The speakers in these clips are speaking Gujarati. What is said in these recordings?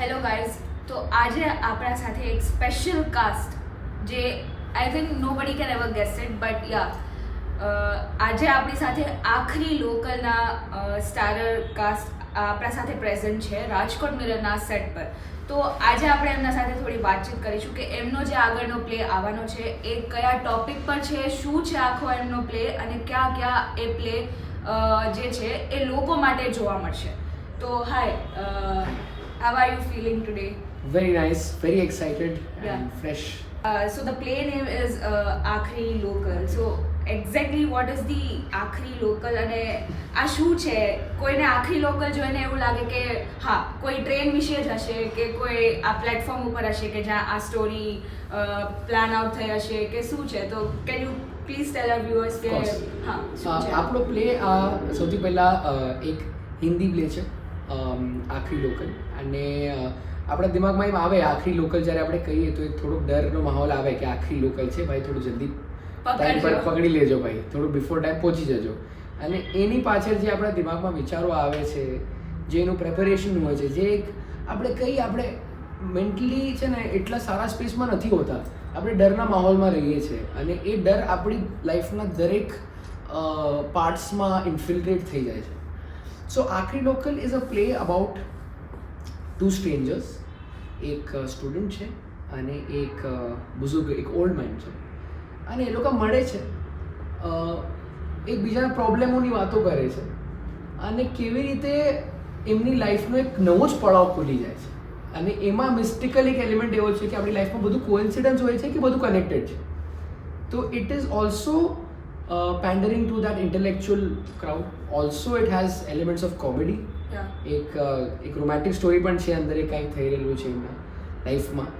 હેલો ગાઈઝ તો આજે આપણા સાથે એક સ્પેશિયલ કાસ્ટ જે I think nobody can ever guess it but ya આજે આપણી સાથે આખરી લોકલના સ્ટારર કાસ્ટ આપણા સાથે પ્રેઝન્ટ છે, રાજકોટ મિરરના સેટ પર. તો આજે આપણે એમના સાથે થોડી વાતચીત કરીશું કે એમનો જે આગળનો પ્લે આવવાનો છે, એ કયા ટોપિક પર છે, શું છે આખો એમનો પ્લે અને ક્યાં ક્યાં એ પ્લે જે છે એ લોકો માટે જોવા મળશે. તો hi how are you feeling today Very nice, very excited Yeah. and fresh. So the name is is Aakhri local so exactly what is the Aakhri local અને આ શું છે? કોઈને આખરી લોકલ જોઈને એવું લાગે કે હા કોઈ ટ્રેન વિશે જ હશે કે કોઈ આ પ્લેટફોર્મ ઉપર હશે કે જ્યાં આ સ્ટોરી પ્લાન આઉટ થઈ હશે કે શું છે? તો can you please tell our viewers કે હા આપણો પ્લે સૌથી પહેલાં એક હિન્દી પ્લે છે આખરી લોકલ અને આપણા દિમાગમાં એમ આવે આખરી લોકલ જ્યારે આપણે કહીએ તો એક થોડોક ડરનો માહોલ આવે કે આખરી લોકલ છે ભાઈ થોડું જલ્દી ટાઈમ પર પકડી લેજો ભાઈ થોડું બિફોર ટાઈમ પહોંચી જજો. અને એની પાછળ જે આપણા દિમાગમાં વિચારો આવે છે જે એનું પ્રેપરેશન હોય છે જે એક આપણે કઈ આપણે મેન્ટલી છે ને એટલા સારા સ્પેસમાં નથી હોતા. આપણે ડરના માહોલમાં રહીએ છીએ અને એ ડર આપણી લાઈફના દરેક પાર્ટ્સમાં ઇન્ફિલ્ટ્રેટ થઈ જાય છે. So Aakhri local is a play about two strangers એક સ્ટુડન્ટ છે અને એક બુઝુર્ગ, એક ઓલ્ડ મેન છે. અને એ લોકો મળે છે. એકબીજાના પ્રોબ્લેમોની વાતો કરે છે. અને કેવી રીતે એમની લાઈફનો એક નવો જ પડાવ ખુલી જાય છે. અને એમાં મિસ્ટિકલ એક એલિમેન્ટ એવો છે કે આપણી લાઈફમાં બધું કોઇન્સિડન્સ હોય છે કે બધું કનેક્ટેડ છે. તો it is also pandering to that intellectual crowd also it has elements of comedy. એક એક રોમેન્ટિક સ્ટોરી પણ છે અંદર એ કંઈક થઈ રહેલું છે એમના લાઈફમાં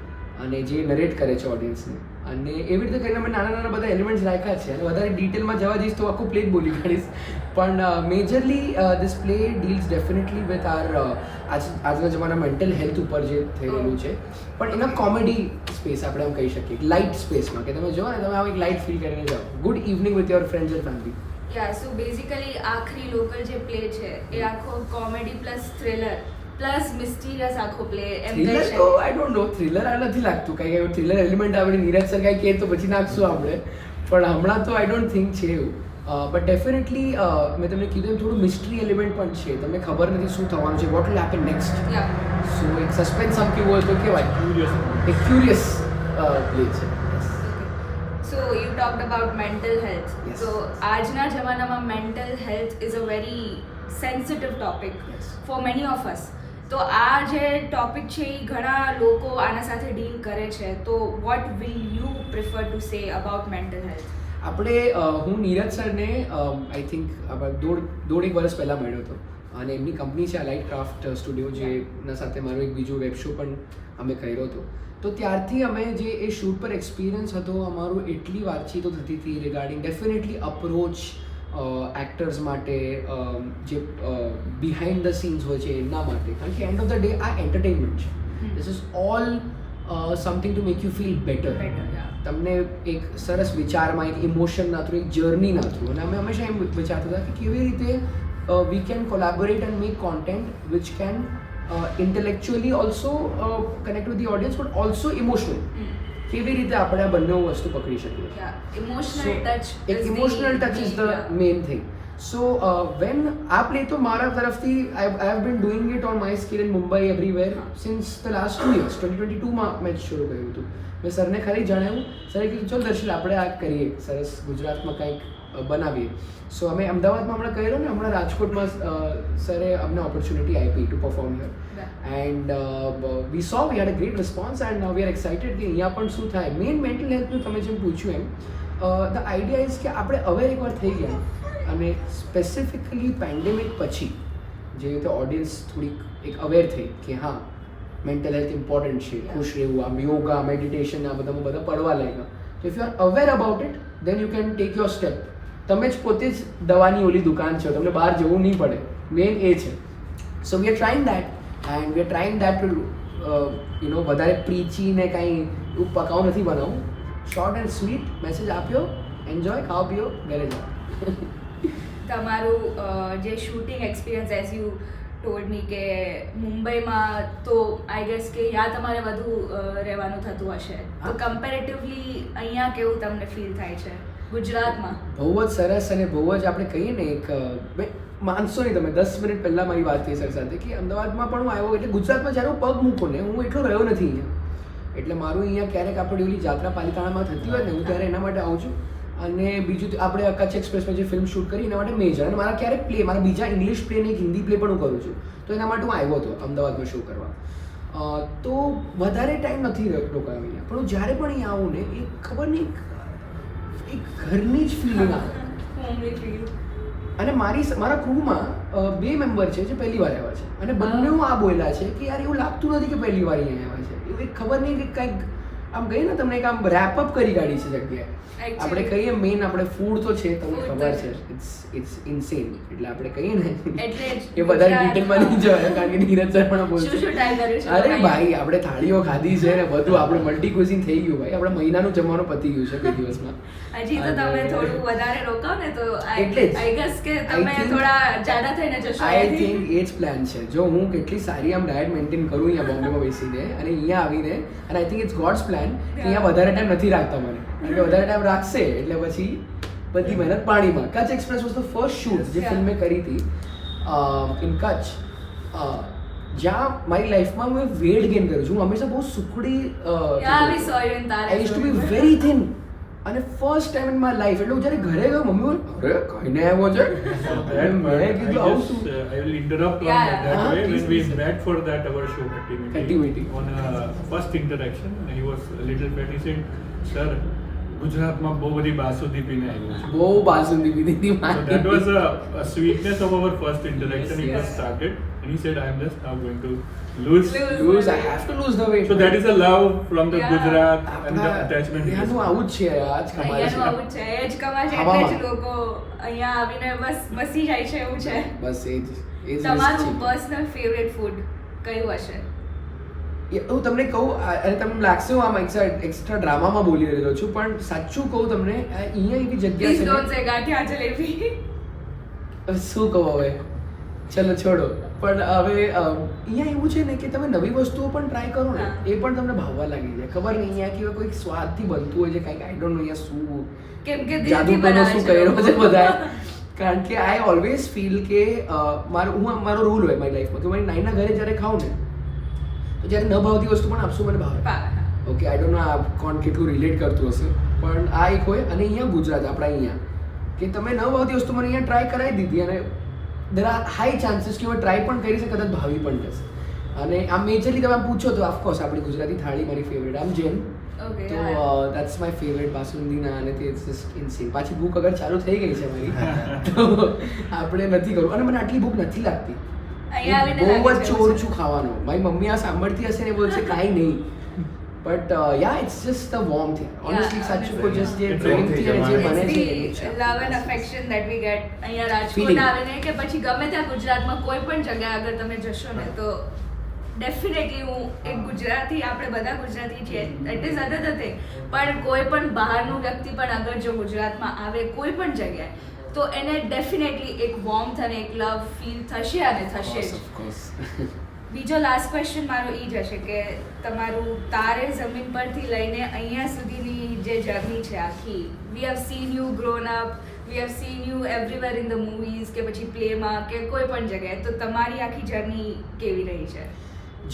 અને જે નરેટ કરે છે ઓડિયન્સને અને એવી રીતે કરીને મેં નાના નાના બધા એલિમેન્ટ્સ રાખ્યા છે. અને વધારે ડિટેલમાં જવા જઈશ તો આખું પ્લે બોલી કાઢીશ. પણ majorly this play deals definitely with our આજ આજના જમાના મેન્ટલ હેલ્થ ઉપર જે થઈ રહેલું છે. પણ એના કોમેડી સ્પેસ આપણે એમ કહી શકીએ. લાઇટ સ્પેસમાં કે તમે જો ને તમે આવું એક લાઇટ ફીલ કરીને જાઓ. Good evening with your friends and family yeah so basically આખરી લોકલ જે પ્લે છે એ આખો comedy plus thriller plus mysterious આખો પ્લે એમ કહે છે તો આઈ ડોન્ટ નો થ્રિલર આ નથી લાગતું. કઈ એવું થ્રિલર એલિમેન્ટ આપણે નીરજ સર કઈ કહે તો પછી નાખશું આપણે. પણ હમણાં તો આઈ ડોન્ટ થિંક છે એવું. બટ ડેફિનેટલી મેં તમને કીધું એમ થોડું મિસ્ટ્રી એલિમેન્ટ પણ છે. તમને ખબર નથી શું થવાનું છે what will happen next so એક સસ્પેન્સ આમ કેવું હોય તો કહેવાય એક ક્યુરિયસ પ્લે છે. Talked about mental health Yes. તો આજના જમાનામાં mental health is a very sensitive topic Yes. For many of us તો આ જે ટોપિક છે એ ઘણા લોકો આના સાથે ડીલ કરે છે તો what will you prefer to say about mental health આપણે હું નીરજ સરને આઈ થિંક દોઢ દોઢ એક વર્ષ પહેલાં મળ્યો હતો. અને એમની કંપની છે લાઇટ ક્રાફ્ટ સ્ટુડિયો જેના સાથે મારો એક બીજો વેબ શો પણ અમે કર્યો હતો. તો ત્યારથી અમે જે એ શૂટ પર એક્સપિરિયન્સ હતો અમારું એટલી વાતચીતો થતી હતી રિગાર્ડિંગ ડેફિનેટલી અપ્રોચ એક્ટર્સ માટે જે બિહાઇન્ડ ધ સીન્સ હોય છે એમના માટે. કારણ કે એન્ડ ઓફ ધ ડે આ એન્ટરટેનમેન્ટ છે. This is all something to make you feel better તમને એક સરસ વિચારમાં એક ઇમોશનના થ્રુ એક જર્નીના થ્રુ અને અમે હંમેશા એમ વિચારતા હતા કે કેવી રીતે we can collaborate and make content which can intellectually also connect with the audience but also emotional કેવી રીતે આપણે આ બંને વસ્તુ પકડી શકીએ? ઇમોશનલ ટચ એક emotional touch is the main thing so when આ પ્લે તો મારા તરફથી I I have been doing it on my skill in Mumbai everywhere since the last two years twenty twenty ટુમાં match શરૂ કર્યું હતું. મેં સરને ખાલી જણાવ્યું સરે કીધું ચલો દર્શિલ આપણે આ કરીએ. સરસ ગુજરાતમાં કંઈક બનાવીએ. સો અમે અમદાવાદમાં હમણાં કર્યો ને હમણાં રાજકોટમાં સરે અમને ઓપોર્ચ્યુનિટી આપી to perform here and we so we had a great response and we are excited કે અહીંયા પણ શું થાય. મેઇન મેન્ટલ હેલ્થનું તમે જેમ પૂછ્યું એમ ધ આઈડિયા ઇઝ કે આપણે અવેર એકવાર થઈ ગયા. અને સ્પેસિફિકલી પેન્ડેમિક પછી જે રીતે ઓડિયન્સ થોડીક એક અવેર થઈ કે હા મેન્ટલ હેલ્થ ઇમ્પોર્ટન્ટ છે ખુશ રહેવું આમ યોગા મેડિટેશન આ બધામાં બધા પડવા લાગ્યા. તો if you are aware about it then you can take your step તમે જ પોતે જ દવાની ઓલી દુકાન છો તમને બહાર જવું નહીં પડે. મેઇન એ છે. So we are trying that and we are trying that to you know વધારે પ્રીચી ને કાંઈ એવું પકાવ નથી બનાવવું શોર્ટ એન્ડ સ્વીટ મેસેજ આપ્યો એન્જોય ખાઓ પીઓ ઘરે જાઓ. તમારું જે shooting experience as you told me કે મુંબઈમાં તો આઈ ગેસ કે યા તમારે વધુ રહેવાનું થતું હશે. તો કમ્પેરેટિવલી અહીંયા કેવું તમને ફીલ થાય છે? ગુજરાતમાં? બહુ જ સરસ અને બહુ જ આપણે કહીએ ને એક માનશો નહીં તમે દસ મિનિટ પહેલાં મારી વાત થઈ સર સાથે કે અમદાવાદમાં પણ હું આવ્યો એટલે ગુજરાતમાં જ્યારે હું પગ મૂકો ને હું એટલો રહ્યો નથી અહીંયા. એટલે મારું અહીંયા ક્યારેક આપણે ઓલી જાત્રા પાલિતાણામાં થતી હોય ને હું. ત્યારે એના માટે આવું છું. અને બીજું આપણે કચ્છ એક્સપ્રેસમાં જે ફિલ્મ શૂટ કરી એના માટે મેજર અને મારા ક્યારેક પ્લે મારા બીજા ઇંગ્લિશ પ્લે ને એક હિન્દી પ્લે પણ હું કરું છું. તો એના માટે હું આવ્યો હતો અમદાવાદમાં શો કરવા. તો વધારે ટાઈમ નથી રોકાયો અહીંયા પણ હું જ્યારે પણ અહીંયા આવું ને એ ખબર નહીં એક- ઘરની જ આવે. અને મારી મારા ક્રૂમાં બે મેમ્બર છે જે પહેલી વાર આવ્યા છે. અને બંને આ બોલ્યા છે કે યાર એવું લાગતું નથી કે પહેલી વાર અહીંયા આવ્યા છે. એવું એક ખબર નહીં કે કંઈક આમ કહીએ ને તમને એક આમ રેપ અપ કરી કાઢી છે જગ્યાએ. આપણે કહીએ મેઇન આપણે ફૂડ તો છે તમને ખબર છે. ઇટ્સ ઇટ્સ ઇન્સેન એટલે આપણે કહીએ ને એટલે એ બધા ડિટેલમાં નહીં જવાય કારણ કે નીરજ સર પણ બોલશે. અરે ભાઈ? ભાઈ આપણે થાળીઓ ખાધી છે ને બધું આપણે મલ્ટી ક્યુઝિન થઈ ગયું ભાઈ. આપણે મહિનાનું જમવાનું પતી ગયું છે બે દિવસમાં. હજી તો તમે થોડું વધારે રોકાવ ને તો એટલે આઈ ગેસ કે તમે થોડા જાડા થઈને જશો આઈ થિંક એ જ પ્લાન છે. જો હું કેટલી સારી આમ ડાયટ મેન્ટેન કરું અહીંયા બોમ્બેમાં બેસીને અને અહીંયા આવીને અને I think it's God's plan અહીંયા વધારે ટાઈમ નથી રાખતા મને. એટલે વધારે ટાઈમ રાખશે એટલે પછી બધી મહેનત પાણીમાં. Kutch express was the first shoot જે. ફિલ્મ મેં કરી હતી ઇન કચ્છ. જ્યાં મારી લાઈફમાં હું વેટ ગેઇન કર્યું છું. હું હંમેશા બહુ સુખડી I use to be very thin અને first time in my life એટલે હું જ્યારે ઘરે ગયો મમ્મી બોલ અરે ખાઈને આવ્યો છે That મેં કીધું આવું શું uh, Ah, when we please. met for that our show activity, Activity. on a first interaction, he was a little fat. He said, "Sir, ગુજરાતમાં બહુ બધી બાસુંદી પીને આવ્યો છું." બહુ બાસુંદી પીધી હતી So that મારી. was a, a sweetness of our first interaction. And he said, "I am just now going to lose." Lose. Lose, I have to lose the weight. So that is a love from the Yeah. Gujarat and the attachment. has. આવું જ છે આજ અહીંયાનું છે આવું છે એ જ કમાશે એટલે જ. લોકો અહીંયા આવીને બસ બસી જાય છે એવું છે બસ એ જ એ તમારું પર્સનલ ફેવરેટ ફૂડ કયું હશે હું તમને કહું અને તમને લાગશે હું આમ એક્સ્ટ્રા ડ્રામામાં બોલી રહ્યો છું પણ સાચું કહું તમને અહીંયા એવી જગ્યા છે શું કહું હવે ચલો છોડો. પણ હવે અહીંયા એવું છે ને કે તમે નવી વસ્તુઓ પણ ટ્રાય કરો ને એ પણ તમને ભાવવા લાગી જાય. ખબર નહીં અહીંયા કે કોઈક સ્વાદથી બનતું હોય છે કંઈક આઈ ડોન્ટ નો અહીંયા શું કેમ કે જાદુટોનો શું કર્યો છે બધા કારણ કે આઈ ઓલવેઝ ફીલ કે મારો હું મારો રૂલ હોય મારી લાઈફમાં કે મારી નાઈના ઘરે જ્યારે ખાઉં ને તો જ્યારે ન ભાવતી વસ્તુ પણ આપશું મને ભાવે. ભાવે, ઓકે આઈ ડોન્ટ નો આ કોણ કેટલું રિલેટ કરતું હશે પણ આ એક હોય અને અહીંયા ગુજરાત આપણા અહીંયા કે તમે ન ભાવતી વસ્તુ મને અહીંયા ટ્રાય કરાવી દીધી અને દેર આર હાઈ ચાન્સીસ કે હું ટ્રાય પણ કરી છે કદાચ ભાવી પણ જશે. અને આમ મેજરલી તમે પૂછો તો ઓફકોર્સ આપણી ગુજરાતી થાળી મારી ફેવરેટ આમ જેમ. તો. દેટ્સ માય ફેવરેટ બાસુંદીના અને તે જસ્ટ ઇન્સીન પાછી ભૂખ અગર ચાલુ થઈ ગઈ છે મારી તો આપણે નથી કરવું. અને મને આટલી ભૂખ નથી લાગતી. અહીંયા આવીને હું બહુ જ ચોર છું. ખાવાનો. મારી મમ્મી આ સાંભળતી હશે ને બોલશે કાંઈ નહીં. But ya it's just the warm thing honestly Yeah, સાચું કહું જસ્ટ જે It's પ્રેમથી અને જે બને It's છે the એનું છે. love and affection that we get. અહીંયા રાજકોટ આવીને કે પછી ગમે ત્યાં ગુજરાતમાં કોઈ પણ જગ્યાએ અગર તમે જશો ને તો ડેફિનેટલી હું એક ગુજરાતી આપણે બધા ગુજરાતી છીએ. દેટ ઇઝ અનધર થિંગ પણ કોઈ પણ બહારનું વ્યક્તિ પણ અગર જો ગુજરાતમાં આવે કોઈ પણ જગ્યાએ તો એને ડેફિનેટલી એક વોર્મ અને એક લવ ફીલ થશે અને થશે. બીજો લાસ્ટ ક્વેશ્ચન મારો એ જ હશે કે તમારું તારે જમીન પરથી લઈને અહીંયા સુધીની જે જર્ની છે આખી we have seen you grown up we have seen you everywhere in the movies કે પછી પ્લેમાં કે કોઈ પણ જગ્યાએ તો તમારી આખી જર્ની કેવી રહી છે?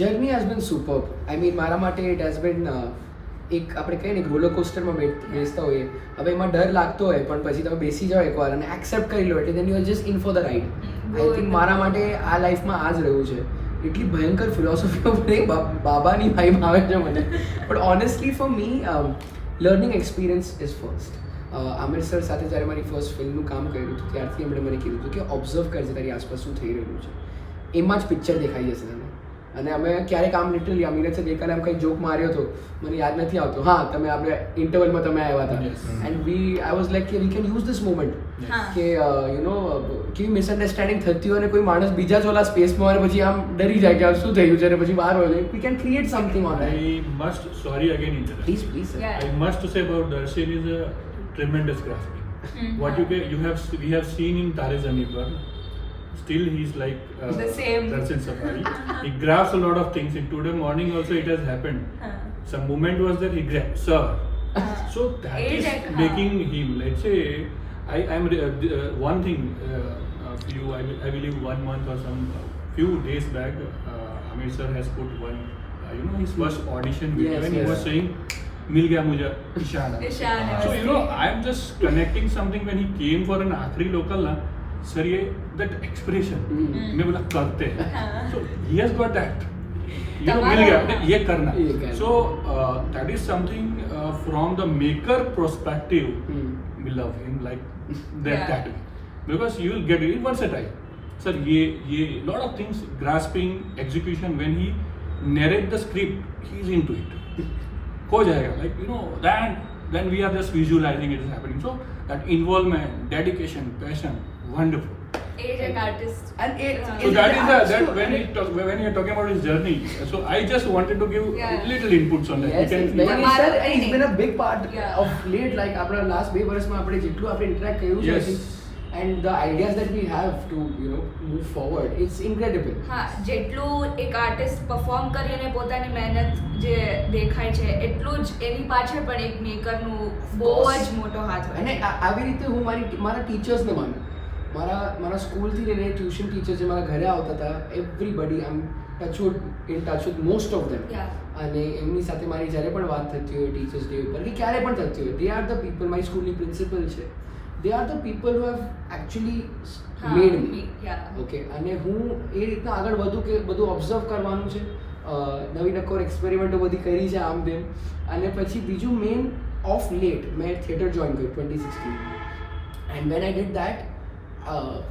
Journey has been super I mean મારા માટે ઇટ હેઝ બીન એક આપણે કહીએ ને રોલર કોસ્ટરમાં બેસતા હોઈએ. હવે એમાં ડર લાગતો હોય પણ પછી તમે બેસી જાઓ એકવાર અને એક્સેપ્ટ કરી લો એટલે then you are just in for the ride I think મારા માટે આ લાઈફમાં આ જ રહ્યું છે. એટલી ભયંકર ફિલોસોફીઓ નહીં બાબાની ભાઈમાં આવે છે મને. But honestly for me learning experience is first Aamir sir સાથે જ્યારે મારી ફર્સ્ટ ફિલ્મનું કામ કર્યું હતું, ત્યારથી એમણે મને કીધું હતું કે ઓબ્ઝર્વ કરજે તારી આસપાસ શું થઈ રહ્યું છે. એમાં જ પિક્ચર દેખાઈ જશે તને. અને અમે ક્યારેક આમ લિટરલી અમીને છે ગઈકાલે આમ કંઈ જોક માર્યો હતો મને યાદ નથી આવતો. હા તમે આપણે ઇન્ટરવલમાં તમે આવ્યા. હતા. And we I was like કે we can use this moment કે યુ નો કેવી મિસઅન્ડરસ્ટેન્ડિંગ થતી હોય અને કોઈ માણસ બીજા જ ઓલા સ્પેસમાં હોય પછી આમ ડરી જાય કે આ શું થયું છે અને પછી બહાર હોય we can create something on I must sorry again interrupt. Please please I must say about Darshan is a tremendous graphic what you કે you have we have seen in Taare Zameen Par, still he's like uh, The same. Darshan Safari. he grabs a lot of things. In today morning also it has happened. Some moment was there he grabbed sir. So that Age is and- making him. Let's say I am uh, uh, one thing. Uh, a few I, will- I believe one month or some few days back, uh, Amir sir has put one. Uh, you know his first audition video Yes, and he yes. was saying, "मिल गया मुझे इशारा." Ishan So you know, I'm just connecting something when he came for an आखिरी local ना, सर ये दैट एक्सप्रेशन मैं बोला करते हैं। So he has got that ये तो मिल गया हाँ। ये करना। So that is something from the maker prospective we love him like that that because you will get it once a time sir ये ये lot of things grasping execution when he narrate the script he is into it हो जाएगा like you know that then we are just visualising it is happening so that involvement dedication passion wonderful એજ artist. And it- so that is a, that when he talk, when you're talking about his journey so i just wanted to give Yeah. little inputs on that Yes, You can- it's sir, and he's been a big part Yeah. of late, like આપણા last બે વર્ષમાં આપણે જેટલું આપણે interact કર્યું છે, Yes. and the ideas that we have to, you know, move forward, it's incredible. હા જેટલું એક આર્ટિસ્ટ પરફોર્મ કરીને પોતાની મહેનત જે દેખાય છે એટલું જ એની પાછળ પણ એક મેકરનું બહુ જ મોટો હાથ હોય અને આવી રીતે હું મારી મારા ટીચર્સને માનું મારા મારા સ્કૂલથી લઈને ટ્યુશન ટીચર જે મારા ઘરે આવતા હતા એવરીબડી આમ touchwood in touchwood most of them. અને એમની સાથે મારી જ્યારે પણ વાત થતી હોય ટીચર્સ ડે ઉપર કે ક્યારે પણ થતી હોય દે આર ધ પીપલ મારી સ્કૂલની પ્રિન્સિપલ છે. They are the people who have actually made me okay અને હું એ રીતના આગળ વધું કે બધું ઓબ્ઝર્વ કરવાનું છે. નવી નકોર એક્સપેરિમેન્ટો બધી કરી છે આમ તેમ. અને પછી બીજું મેઇન ઓફ લેટ મેં થિયેટર જોઈન કર્યું twenty sixteen and when I did that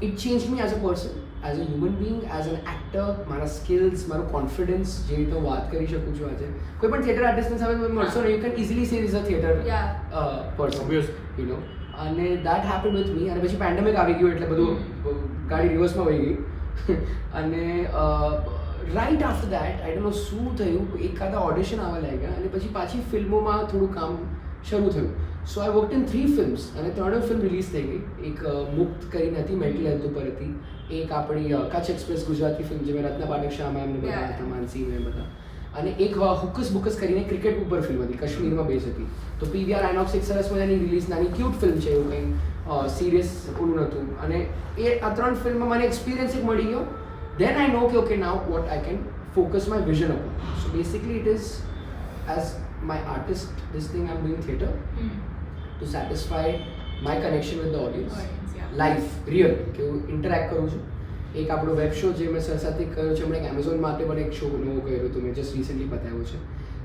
it change me as a person as a human being as an actor મારા સ્કિલ્સ મારો કોન્ફિડન્સ જે રીતે વાત કરી શકું છું આજે કોઈ પણ થિયેટર આર્ટિસ્ટની સામે તમે મળશો ને you can easily say is a theatre person you know અને દેટ હેપન વિથ મી અને પછી પેન્ડેમિક આવી ગયું એટલે બધું ગાડી રિવર્સમાં વહી ગઈ અને right after that I don't know શું થયું એકાદા ઓડિશન આવવા લાગ્યા અને પછી પાછી ફિલ્મોમાં થોડું કામ શરૂ થયું so I work in three films અને ત્રણે ફિલ્મ રિલીઝ થઈ ગઈ. એક મુક્ત કરીને હતી મેન્ટલ હેલ્થ ઉપર હતી. એક આપણી કચ્છ એક્સપ્રેસ ગુજરાતી ફિલ્મ જેમાં રત્ના પાઠક શાહ મેમ ને બધા. હતા માનસી મેમ બધા. અને એક હુકસ બુકસ કરીને ક્રિકેટ ઉપર ફિલ્મ હતી કાશ્મીરમાં બેઝ હતી. તો પીવીઆર આઇનોક્સ એક સરસ મજાની રિલીઝ નાની ક્યુટ ફિલ્મ છે એવું કંઈ સિરિયસ ઓલું નહોતું. અને એ આ ત્રણ ફિલ્મમાં મને એક્સપિરિયન્સ એક મળી ગયો. દેન આઈ નો કે okay now what I can focus my vision upon so basically it is as my artist this thing I am doing theatre. To satisfy my connection with the audience life real કે હું ઇન્ટરેક્ટ કરું છું. એક આપણો વેબ શો જે મેં સર સાથે કર્યો છે હમણાં એક એમેઝોન માટે પણ એક શો નવો કર્યો હતો મેં જસ્ટ રિસેન્ટલી બતાવ્યો છે.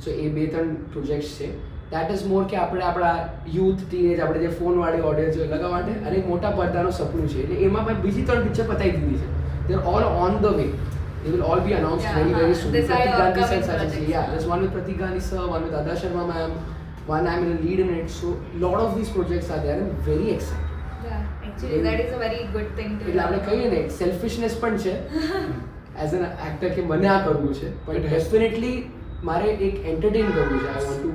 સો એ બે ત્રણ પ્રોજેક્ટ્સ છે. દેટ ઇઝ મોર કે આપણે આપણા યુથ ટીનેજ આપણે જે ફોનવાળી ઓડિયન્સ લગાવવા માટે અને મોટા પડદાનું સપનું છે. એટલે એમાં મેં બીજી ત્રણ પિક્ચર પતાવી દીધી છે. They all on the way they will all be announced Yeah, very very soon. Pratik Gandhi sir, upcoming such as projects. yeah, there's one with Pratik Gandhi sir, one with Ada Sharma ma'am, one I'm in a lead in it. So lot of these projects are there. I'm very excited. Yeah, actually that is a very good thing to એટલે આપણે કહીએ ને સેલ્ફિશનેસ પણ છે એઝ એન એક્ટર કે મને આ કરવું છે પણ It has- ડેફિનેટલી મારે એક એન્ટરટેન કરવું છે I want to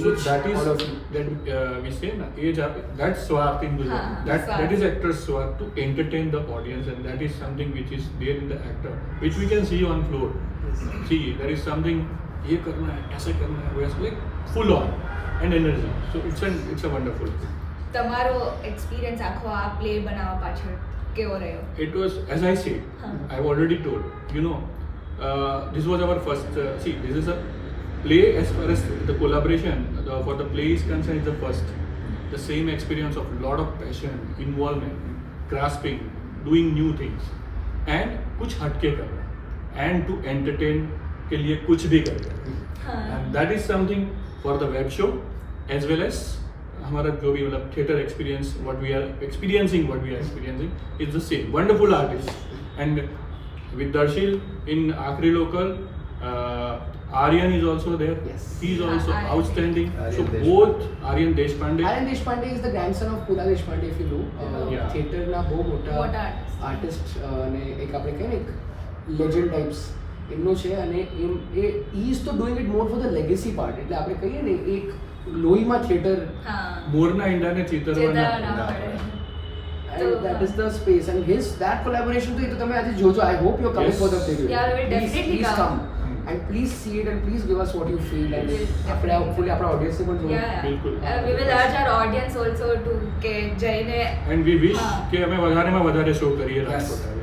So that is all of you that uh, we say na age up that's Swarth in Gujarat. हाँ, that that Swarth. is actor's Swarth to entertain the audience and that is something which is there in the actor which we can see on floor. See there is something ये करना है ऐसे करना है वैसे like full on and energy. So it's an it's a wonderful. તમારો એક્સપિરિયન્સ આખો આ પ્લે બનાવવા પાછળ કેવો રહ્યો It was as I said, Huh. I've already told. You know, uh, this was our first. Uh, see, this is a play as far as the collaboration the, for the play is concerned. Is the first. The same experience of lot of passion, involvement, grasping, doing new things, and कुछ हटके करना, and to entertain के लिए कुछ भी करना. हाँ. And that is something for the web show as well as हमारा जो भी मतलब theatre experience what we are experiencing what we are experiencing is the same wonderful artist and with Darshil in Akhri local uh, Aryan is also there Yes. he is Yeah, also Aryan. outstanding Aryan so Deshpande. both Aryan Deshpande Aryan Deshpande is the grandson of Pula Deshpande if you know Yeah. થિયેટરના બહુ મોટા મોટા artist. આર્ટિસ્ટ અને એક આપણે કહીએ ને એક લેજન્ડ ટાઈપ્સ એમનો છે અને એમ એ ઇઝ તો doing it more for the legacy part એટલે આપણે કહીએ ને એક લોહીમાં થિયેટર હા મોરના ઈંડાને પડે and that is the space and his that collaboration તો એ તો તમે આજે જોજો video Yeah, we will please, definitely please come. come and please see it and please give us what you feel and We will આપણે hopefully આપણા audience ને પણ જોવો. બિલકુલ. Uh, we will urge our audience also to કે જઈને we wish હા. કે અમે વધારેમાં વધારે શો કરીએ. રાજકોટ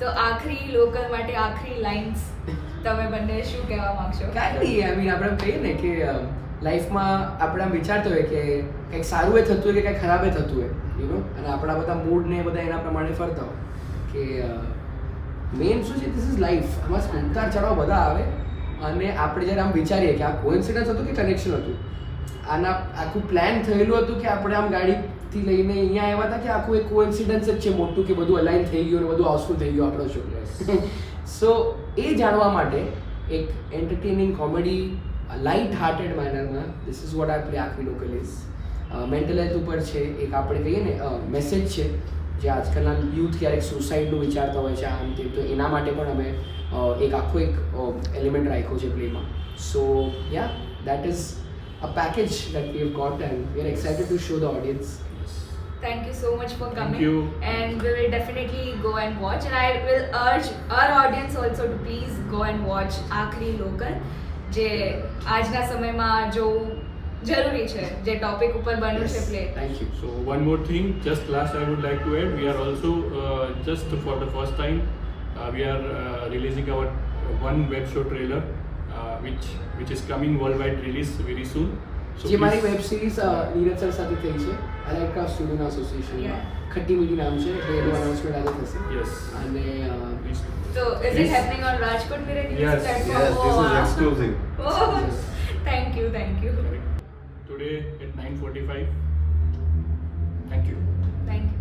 તો આખરી લોકલ માટે આખરી લાઇન્સ તમે બંને શું કહેવા માંગશો? કાંઈ નહીં આઈ મીન આપણે કહીએ ને કે લાઈફમાં આપણે આમ વિચારતા હોય કે કંઈક સારું એ થતું હોય કે કંઈક ખરાબ એ થતું હોય યુ નો અને આપણા બધા મૂડ ને બધા એના પ્રમાણે ફરતા હોય. કે મેઇન શું છે? ધીસ ઇઝ લાઈફ આમાં ઉતાર ચઢાવ બધા આવે અને આપણે જ્યારે આમ વિચારીએ કે આ કોઇન્સિડન્સ હતું કે કનેક્શન હતું? આના આખું પ્લાન થયેલું હતું કે આપણે આમ ગાડીથી લઈને અહીંયા આવ્યા હતા કે આખું એક કોઇન્સિડન્સ જ છે મોટું કે બધું અલાઇન થઈ ગયું અને બધું હાઉસફુલ થઈ ગયું આપણો શો સો એ જાણવા માટે એક entertaining comedy light hearted મેનરમાં this is what I play આખી લોકલ ઇઝ મેન્ટલ હેલ્થ ઉપર છે એક આપણે કહીએ ને મેસેજ છે જે આજકાલના યુથ ક્યારેક સુસાઇડનું વિચારતા હોય છે આમ તેમ. તો એના માટે પણ અમે એક આખો એક એલિમેન્ટ રાખ્યો છે પ્લેમાં so yeah that is a package that we have got and we are excited to show the audience Thank you so much for Thank coming. you. And we will definitely go and watch. And I will urge our audience also to please go and watch Aakhri local જે આજના સમયમાં જોવું જરૂરી છે જે ટોપિક ઉપર બન્યું છે play thank you So one more thing, just last I would like to add, we are also uh, just for the first time uh, we are uh, releasing our one web show trailer, uh, which which is coming worldwide release very soon. So જે મારી please- web series Neeraj sir સાથે થઈ છે અલાઇકા સ્ટુડિયોના એસોસિએશનમાં Yeah. ખટ્ટી મીઠી નામ છે એટલે એનું અનાઉન્સમેન્ટ આજે થશે Yes. અને અ, Please. So is it Yes. happening on Rajkot Mirror News Yes, platform? Yes, this Oh, is wow. exclusive. Oh, thank you, thank you. Today at 9:45. Thank you. Thank you.